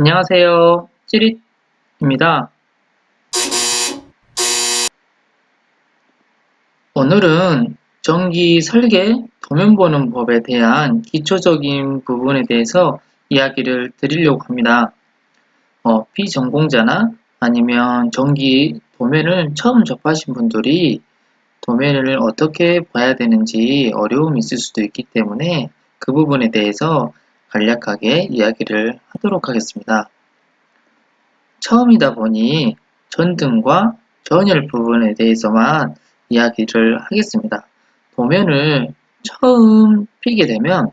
안녕하세요. 찌릿입니다. 오늘은 전기 설계 도면 보는 법에 대한 기초적인 부분에 대해서 이야기를 드리려고 합니다. 어, 비전공자나 아니면 전기 도면을 처음 접하신 분들이 도면을 어떻게 봐야 되는지 어려움이 있을 수도 있기 때문에 그 부분에 대해서 간략하게 이야기를 하도록 하겠습니다. 처음이다 보니 전등과 전열 부분에 대해서만 이야기를 하겠습니다. 도면을 처음 피게 되면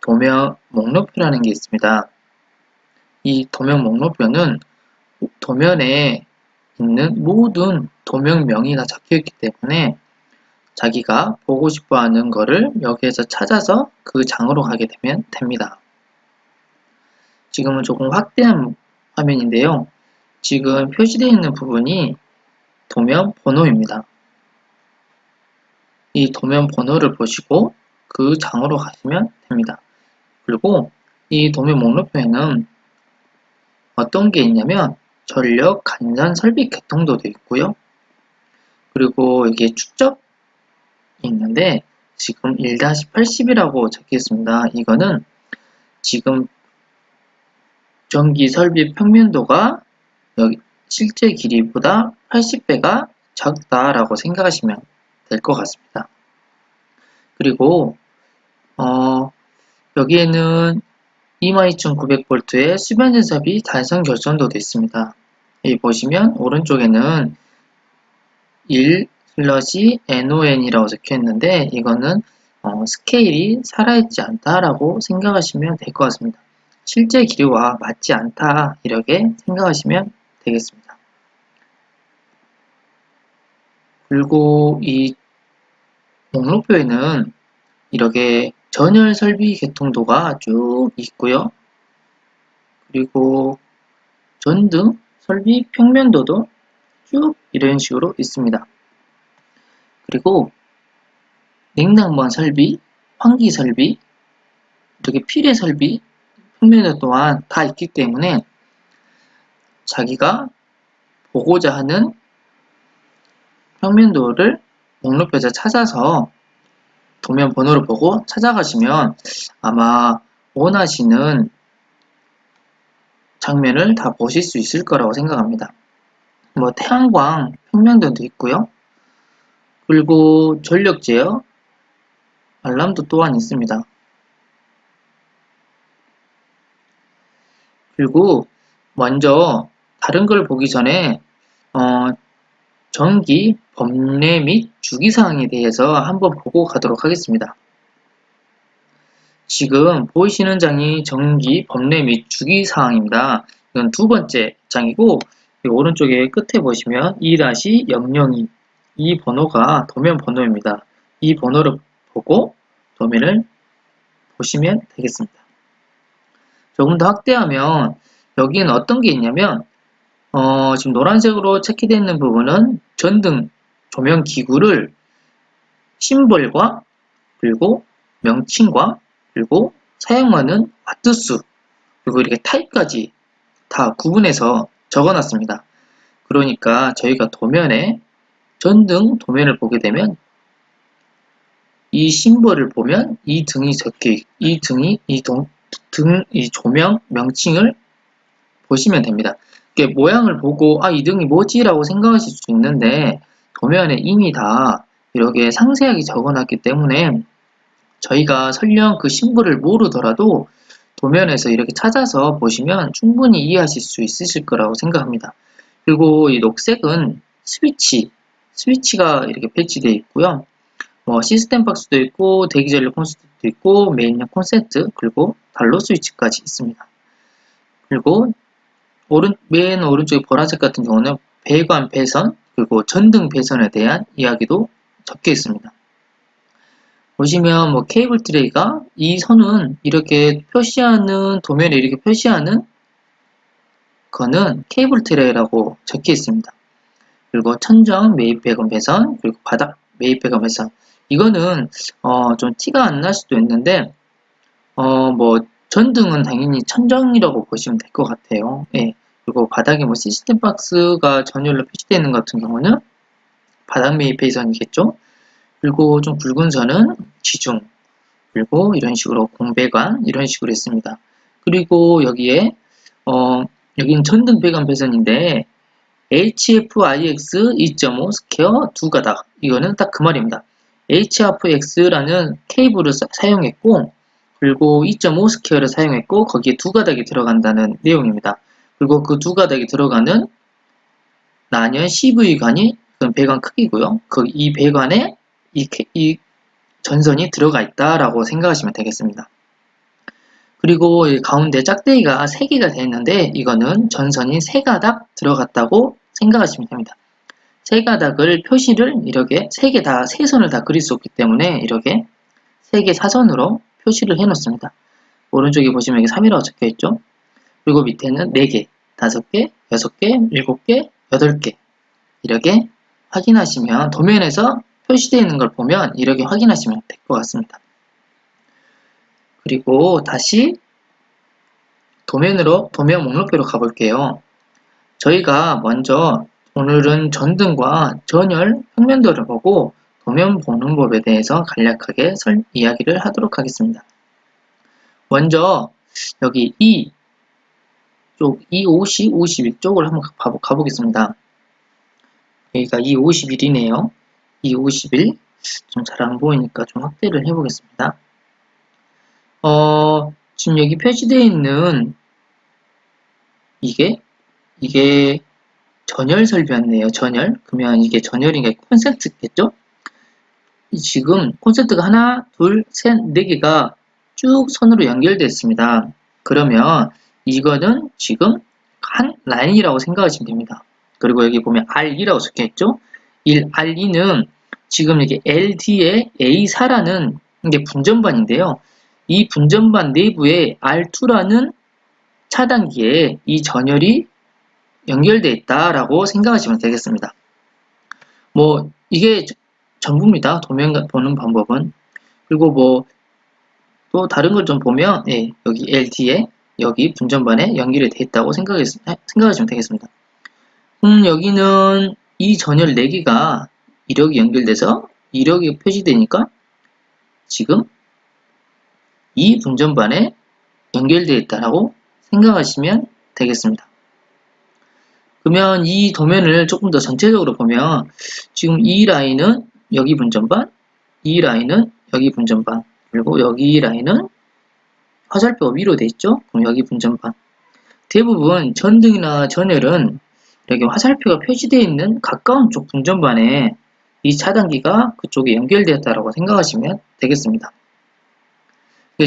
도면 목록표라는 게 있습니다. 이 도면 목록표는 도면에 있는 모든 도면 명의가 적혀 있기 때문에 자기가 보고 싶어 하는 거를 여기에서 찾아서 그 장으로 가게 되면 됩니다. 지금은 조금 확대한 화면인데요. 지금 표시되어 있는 부분이 도면 번호입니다. 이 도면 번호를 보시고 그 장으로 가시면 됩니다. 그리고 이 도면 목록표에는 어떤 게 있냐면 전력 간선 설비 개통도도 있고요. 그리고 이게 축적이 있는데 지금 1-80이라고 적혀 있습니다. 이거는 지금 전기 설비 평면도가 실제 길이보다 80배가 작다라고 생각하시면 될 것 같습니다. 그리고 어, 여기에는 22,900V의 수변 전압이 단선 결정도도 있습니다. 여기 보시면 오른쪽에는 1 슬러시 NON이라고 적혀 있는데 이거는 어, 스케일이 살아있지 않다라고 생각하시면 될 것 같습니다. 실제 길이와 맞지 않다 이렇게 생각하시면 되겠습니다. 그리고 이 목록표에는 이렇게 전열 설비 개통도가 쭉 있고요. 그리고 전등 설비 평면도도 쭉 이런 식으로 있습니다. 그리고 냉난방 설비, 환기 설비, 이렇게 필해 설비 평면도 또한 다 있기 때문에 자기가 보고자 하는 평면도를 목록표에서 찾아서 도면 번호를 보고 찾아가시면 아마 원하시는 장면을 다 보실 수 있을 거라고 생각합니다. 뭐 태양광 평면도도 있고요. 그리고 전력 제어 알람도 또한 있습니다. 그리고 먼저 다른 걸 보기 전에 어, 전기 법례 및 주기사항에 대해서 한번 보고 가도록 하겠습니다. 지금 보이시는 장이 전기 법례 및 주기사항입니다. 이건 두 번째 장이고 오른쪽에 끝에 보시면 2-002 이 번호가 도면 번호입니다. 이 번호를 보고 도면을 보시면 되겠습니다. 조금 더 확대하면 여기는 어떤 게 있냐면 어, 지금 노란색으로 체크되어 있는 부분은 전등 조명 기구를 심벌과 그리고 명칭과 그리고 사용하는 와트수 그리고 이렇게 타입까지 다 구분해서 적어놨습니다. 그러니까 저희가 도면에 전등 도면을 보게 되면 이 심벌을 보면 이 등이 적혀 이 등이 이 동, 등, 이 조명 명칭을 보시면 됩니다. 이렇게 모양을 보고 아, 이 등이 뭐지라고 생각하실 수 있는데 도면에 이미 다 이렇게 상세하게 적어놨기 때문에 저희가 설령 그 심볼을 모르더라도 도면에서 이렇게 찾아서 보시면 충분히 이해하실 수 있으실 거라고 생각합니다. 그리고 이 녹색은 스위치, 스위치가 이렇게 배치되어 있고요. 뭐 시스템 박스도 있고 대기 전력 콘센트도 있고 메인형 콘센트 그리고 단로 스위치까지 있습니다. 그리고 오른 맨 오른쪽에 보라색 같은 경우는 배관 배선 그리고 전등 배선에 대한 이야기도 적혀 있습니다. 보시면 뭐 케이블 트레이가 이 선은 이렇게 표시하는 도면에 이렇게 표시하는 거는 케이블 트레이라고 적혀 있습니다. 그리고 천정 매입 배관 배선 그리고 바닥 매입 배관 배선 이거는 어, 좀 티가 안 날 수도 있는데 어, 뭐 전등은 당연히 천정이라고 보시면 될 것 같아요. 예. 그리고 바닥에 뭐 시스템 박스가 전열로 표시되어 있는 것 같은 경우는 바닥 매입 선이겠죠. 그리고 좀 굵은 선은 지중, 그리고 이런 식으로 공배관 이런 식으로 했습니다. 그리고 여기에 어, 여기는 전등 배관 배선인데 HFIX 2.5 스퀘어 두 가닥 이거는 딱 그 말입니다. HFX라는 케이블을 사, 용했고 그리고 2.5 스퀘어를 사용했고 거기에 두 가닥이 들어간다는 내용입니다. 그리고 그 두 가닥이 들어가는 난연 CV관이 그 배관 크기고요. 그 이 배관에 이, 이 전선이 들어가 있다라고 생각하시면 되겠습니다. 그리고 가운데 짝대기가 3개가 되어 있는데 이거는 전선이 3가닥 들어갔다고 생각하시면 됩니다. 3가닥을 표시를 이렇게 3개 다, 3선을 다 그릴 수 없기 때문에 이렇게 3개 사선으로 표시를 해 놓습니다. 오른쪽에 보시면 여기 3이라고 적혀 있죠. 그리고 밑에는 4개, 5개, 6개, 7개, 8개 이렇게 확인하시면 도면에서 표시되어 있는 걸 보면 이렇게 확인하시면 될 것 같습니다. 그리고 다시 도면으로 도면 목록표로 가볼게요. 저희가 먼저 오늘은 전등과 전열 평면도를 보고 도면 보는 법에 대해서 간략하게 설, 이야기를 하도록 하겠습니다. 먼저 여기 이 쪽, 이 50, 51 쪽을 한번 가보겠습니다. 여기가 이 51이네요. 이 51. 좀 잘 안 보이니까 좀 확대를 해보겠습니다. 어, 지금 여기 표시되어 있는 이게 이게 전열 설비였네요. 전열. 그러면 이게 전열인 게 콘센트겠죠? 지금 콘센트가 하나, 둘, 셋, 네 개가 쭉 선으로 연결됐습니다. 그러면 이거는 지금 한 라인이라고 생각하시면 됩니다. 그리고 여기 보면 R2라고 적혀있죠? 1, R2는 지금 여기 LD의 A4라는 게 분전반인데요. 이 분전반 내부에 R2라는 차단기에 이 전열이 연결되어 있다라고 생각하시면 되겠습니다. 뭐 이게 전부입니다. 도면 보는 방법은. 그리고 뭐 또 다른 걸 좀 보면 예, 여기 LD에 여기 분전반에 연결이 되어 있다고 생각하시면 되겠습니다. 음, 여기는 이 전열 4개가 이력이 연결돼서 이력이 표시되니까 지금 이 분전반에 연결되어 있다라고 생각하시면 되겠습니다. 그러면 이 도면을 조금 더 전체적으로 보면 지금 이 라인은 여기 분전반, 이 라인은 여기 분전반, 그리고 여기 라인은 화살표가 위로 돼 있죠? 그럼 여기 분전반. 대부분 전등이나 전열은 여기 화살표가 표시되어 있는 가까운 쪽 분전반에 이 차단기가 그쪽에 연결되었다고 생각하시면 되겠습니다.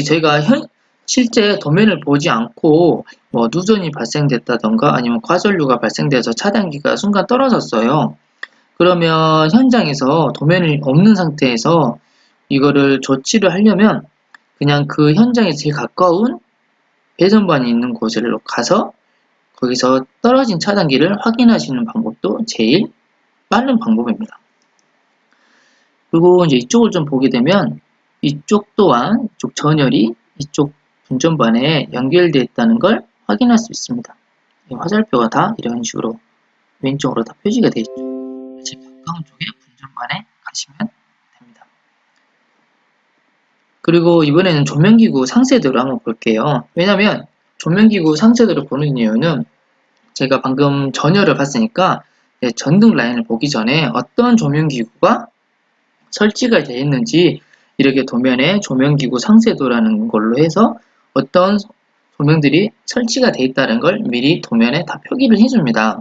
저희가 현, 실제 도면을 보지 않고 뭐 누전이 발생됐다던가 아니면 과전류가 발생돼서 차단기가 순간 떨어졌어요. 그러면 현장에서 도면이 없는 상태에서 이거를 조치를 하려면 그냥 그 현장에 제일 가까운 배선반이 있는 곳으로 가서 거기서 떨어진 차단기를 확인하시는 방법도 제일 빠른 방법입니다. 그리고 이제 이쪽을 좀 보게 되면 이쪽 또한 이쪽 전열이 이쪽 분전반에 연결되어 있다는 걸 확인할 수 있습니다. 화살표가 다 이런 식으로 왼쪽으로 다 표시가 되어 있죠. 가까운 쪽에 분전반에 가시면 됩니다. 그리고 이번에는 조명기구 상세도를 한번 볼게요. 왜냐면 조명기구 상세도를 보는 이유는 제가 방금 전열을 봤으니까 전등 라인을 보기 전에 어떤 조명기구가 설치가 되어 있는지 이렇게 도면에 조명기구 상세도라는 걸로 해서 어떤 조명들이 설치가 되어 있다는 걸 미리 도면에 다 표기를 해줍니다.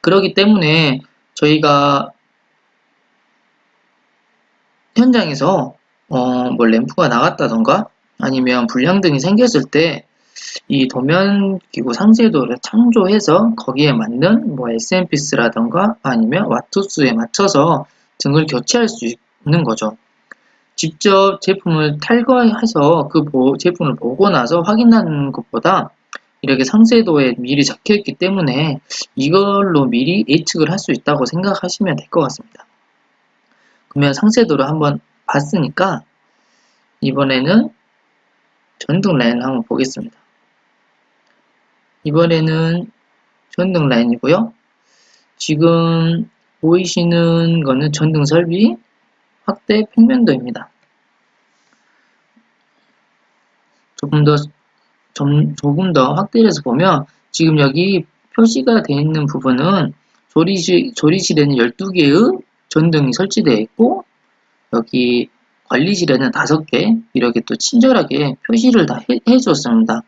그렇기 때문에 저희가 현장에서 어, 뭐 램프가 나갔다던가 아니면 불량 등이 생겼을 때 이 도면 기구 상세도를 창조해서 거기에 맞는 뭐 SMPS라던가 아니면 와트수에 맞춰서 등을 교체할 수 있는 거죠. 직접 제품을 탈거해서 그 제품을 보고 나서 확인하는 것보다 이렇게 상세도에 미리 적혀 있기 때문에 이걸로 미리 예측을 할 수 있다고 생각하시면 될 것 같습니다. 그러면 상세도를 한번 봤으니까 이번에는 전등 라인을 한번 보겠습니다. 이번에는 전등 라인이고요. 지금 보이시는 거는 전등 설비 확대 평면도입니다. 조금 더 좀, 조금 더 확대를 해서 보면 지금 여기 표시가 되어 있는 부분은 조리실, 조리실에는 12개의 전등이 설치되어 있고 여기 관리실에는 5개 이렇게 또 친절하게 표시를 다 해, 해주었습니다.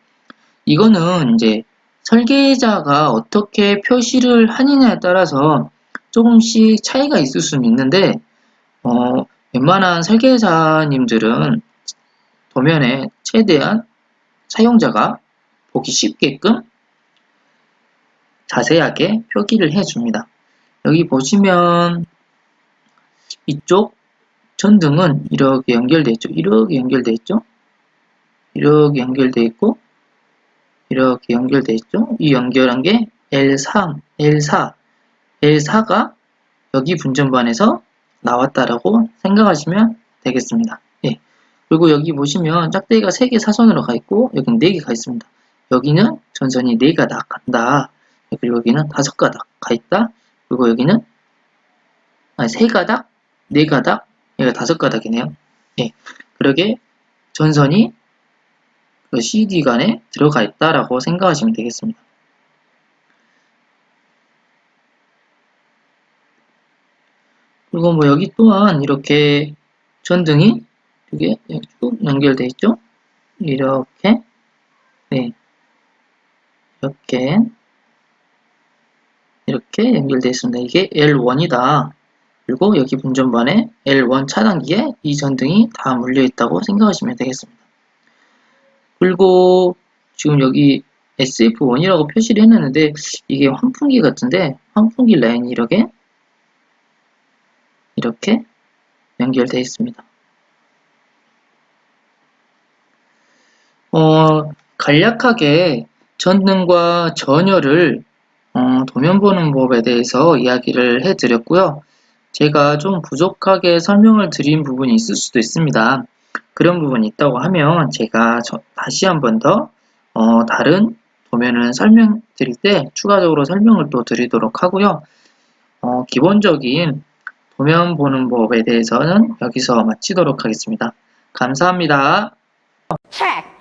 이거는 이제 설계자가 어떻게 표시를 하느냐에 따라서 조금씩 차이가 있을 수는 있는데 어, 웬만한 설계자님들은 도면에 최대한 사용자가 보기 쉽게끔 자세하게 표기를 해줍니다. 여기 보시면 이쪽 전등은 이렇게 연결되어 있죠. 이렇게 연결되어 있죠. 이렇게 연결되어 있고 이렇게 연결되어 있죠. 이 연결한 게 L3, L4, L4가 여기 분전반에서 나왔다라고 생각하시면 되겠습니다. 예. 그리고 여기 보시면 짝대기가 3개 사선으로 가 있고 여기는 4개 가 있습니다. 여기는 전선이 4가닥 간다. 그리고 여기는 5가닥 가 있다. 그리고 여기는 아니 3가닥, 4가닥, 여기가 5가닥이네요. 예. 그러게 전선이 그 CD 간에 들어가 있다라고 생각하시면 되겠습니다. 그리고 뭐 여기 또한 이렇게 전등이 이게 쭉 연결되어 있죠? 이렇게 네 이렇게 이렇게 연결되어 있습니다. 이게 L1이다. 그리고 여기 분전반에 L1 차단기에 이 전등이 다 물려 있다고 생각하시면 되겠습니다. 그리고 지금 여기 SF1이라고 표시를 해놨는데 이게 환풍기 같은데 환풍기 라인이 이렇게 이렇게 연결되어 있습니다. 어, 간략하게 전등과 전열을 어, 도면 보는 법에 대해서 이야기를 해드렸고요. 제가 좀 부족하게 설명을 드린 부분이 있을 수도 있습니다. 그런 부분이 있다고 하면 제가 다시 한 번 더 어, 다른 도면을 설명드릴 때 추가적으로 설명을 또 드리도록 하고요. 어, 기본적인 도면 보는 법에 대해서는 여기서 마치도록 하겠습니다. 감사합니다. check.